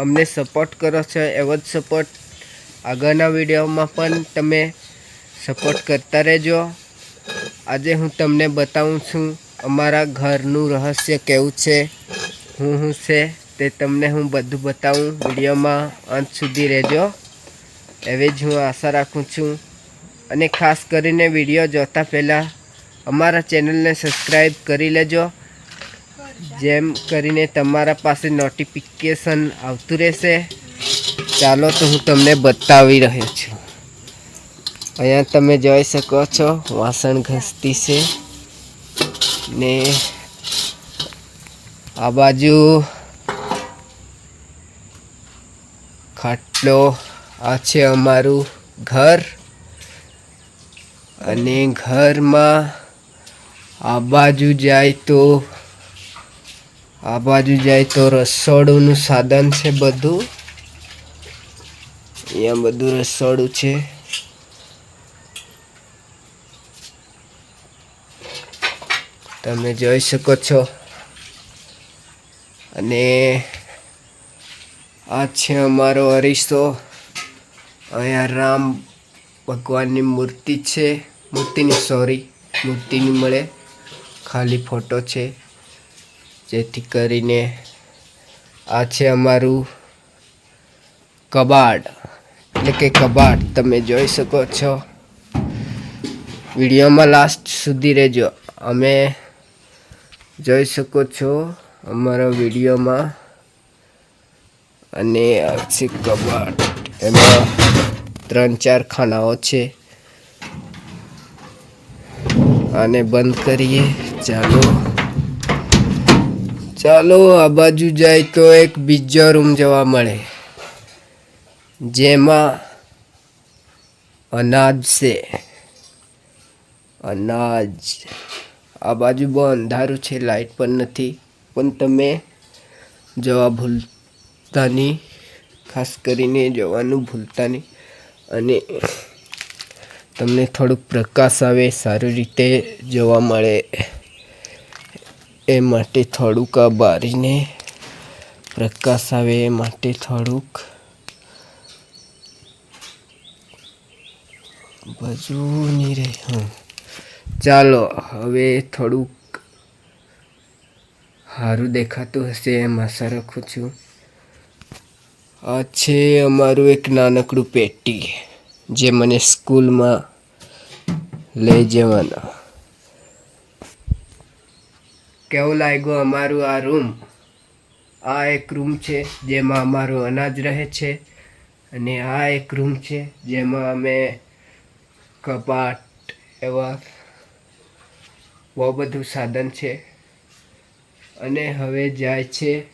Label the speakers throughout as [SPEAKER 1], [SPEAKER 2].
[SPEAKER 1] અમને સપોર્ટ કરો છો, એવો જ સપોર્ટ આગળના વિડીયોમાં પણ તમે સપોર્ટ કરતા રહેજો. આજે હું તમને બતાવું છું અમારા ઘરનું રહસ્ય કેવું છે, હું શું છે તે તમને હું બધું બતાવું. વિડીયોમાં અંત સુધી રહેજો. એવી જ હું આશા રાખું છું. અને ખાસ કરીને વીડિયો જોતા પહેલાં અમારા ચેનલને સબસ્ક્રાઈબ કરી લેજો. જેમ કરીને તમારા પાસે નોટિફિકેશન આવતું રહેશે, ચાલો તો હું તમને બતાવી રહ્યો છું. અહીંયા તમે જોઈ શકો છો, વાસણ ઘસતી છે ને આ બાજુ ખાટલો આ છે અમારું ઘર અને ઘરમાં આ બાજુ જાય તો આ બાજુ જાય તો રસોડુંનું સાધન છે બધું. અહીંયા બધું રસોડું છે. તમે જોઈ શકો છો. અને આ છે અમારો અરીસો. અહીંયા રામ ભગવાનની મૂર્તિ છે. મૂર્તિની સોરી મૂર્તિની મળે. ખાલી ફોટો છે. જેથી કરીને આ છે અમારું કબાડ. એટલે કે કબાટ તમે જોઈ શકો છો. વિડીયોમાં લાસ્ટ સુધી રહેજો. અમે જોઈ શકો છો અમારા વિડીયોમાં. અને આ છે કબાટ એમાં ત્રણ ચાર ખાનાઓ છે. આને બંધ કરીએ. ચાલો. ચાલો, આ બાજુ જાય તો એક બીજો રૂમ જોવા મળે. જેમાં અનાજ છે. અનાજ. આ બાજુ બહુ અંધારું છે, લાઈટ પણ નથી. પણ તમે જવા ભૂલતા નહીં. ખાસ કરીને જવાનું ભૂલતા નહીં. અને તમને થોડુંક પ્રકાશ આવે, સારી રીતે જોવા મળે. એ માટે થોડુંક આ બારીને પ્રકાશ આવે એ માટે થોડુંક. બધું નહીં રહે હા ચાલો, હવે થોડુંક સારું દેખાતું હશે એમ આશા રાખું છું. આ છે અમારું એક નાનકડું પેટી, જે મને સ્કૂલમાં લઈ જવાના. કેવું લાગ્યું અમારું આ રૂમ, આ એક રૂમ છે જેમાં અમારું અનાજ રહે છે અને આ એક રૂમ છે જેમાં અમે કપાટ એવા બહુ બધું સાધન છે. અને હવે જાય છે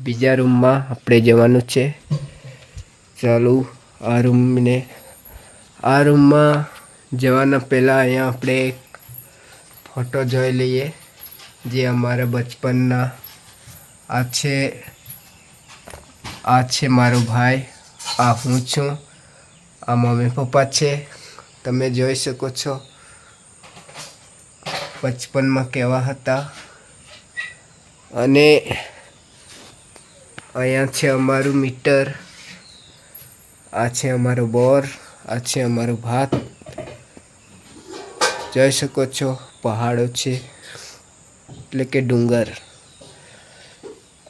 [SPEAKER 1] બીજા રૂમમાં, આપણે જવાનું છે. ચાલુ, આ રૂમને, આ રૂમમાં જવાના પહેલાં અહીંયા આપણે એક ફોટો જોઈ લઈએ. જે અમારા બચપનના આ છે આ છે મારો ભાઈ, આ હું છું, આ મમ્મી પપ્પા છે, તમે જોઈ શકો છો. બચપનમાં કેવા હતા? અને અહીંયા છે અમારું મીટર, આ છે અમારો બોર, આ છે અમારો ભાત. જોઈ શકો છો, પહાડો છે. એટલે કે ડુંગર.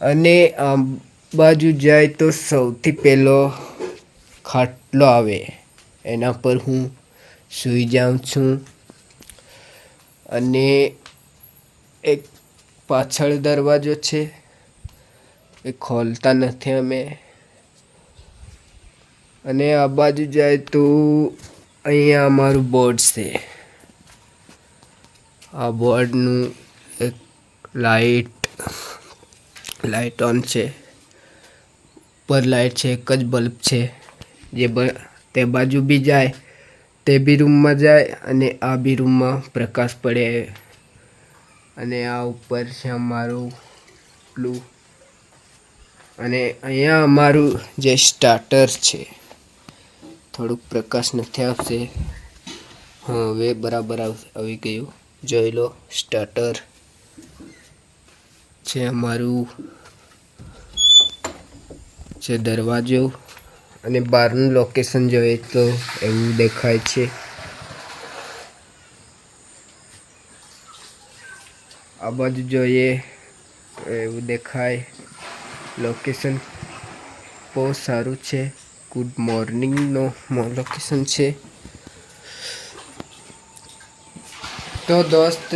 [SPEAKER 1] અને આ બાજુ જાય તો સૌથી પહેલો ખાટલો આવે. એના પર હું સૂઈ જાઉં છું. અને એક પાછળ દરવાજો છે. એ ખોલતા નથી અમે. અને આ બાજુ જાય તો અહીંયા અમારું બોર્ડ છે. આ બોર્ડનું એક લાઈટ લાઈટ ઓન છે. ઉપર લાઇટ છે, એક જ બલ્બ છે. જે તે બાજુ બી જાય, તે બી રૂમમાં જાય અને આ બી રૂમમાં પ્રકાશ પડે. અને આ ઉપર છે અમારું બ્લુ. અને અહીંયા અમારું જે સ્ટાર્ટર છે, થોડુંક પ્રકાશ નથી આવશે. હવે બરાબર આવી ગયું. જોઈ લો, સ્ટાર્ટર. છે અમારું છે દરવાજો અને બહારનું લોકેશન જોઈએ તો એવું દેખાય છે. આ બાજુ જોઈએ એવું દેખાય. લોકેશન બહુ સારું છે. ગુડ મોર્નિંગનો લોકેશન છે. તો દોસ્ત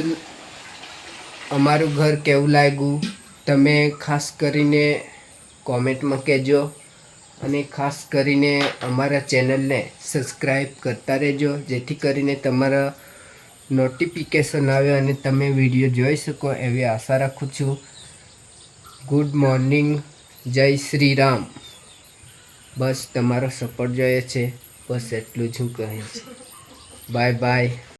[SPEAKER 1] અમારું ઘર કેવું લાગ્યું? તમે ખાસ કરીને કોમેન્ટમાં કહેજો અને ખાસ કરીને અમારા ચેનલને સબસ્ક્રાઈબ કરતા રહેજો, જેથી કરીને તમારા નોટિફિકેશન આવે અને તમે વીડિયો જોઈ શકો એવી આશા રાખું છું. ગુડ મોર્નિંગ, જય શ્રી રામ. બસ, તમારો સપોર્ટ જોઈએ છે. બસ, એટલું જ હું કહીશ. Bye bye.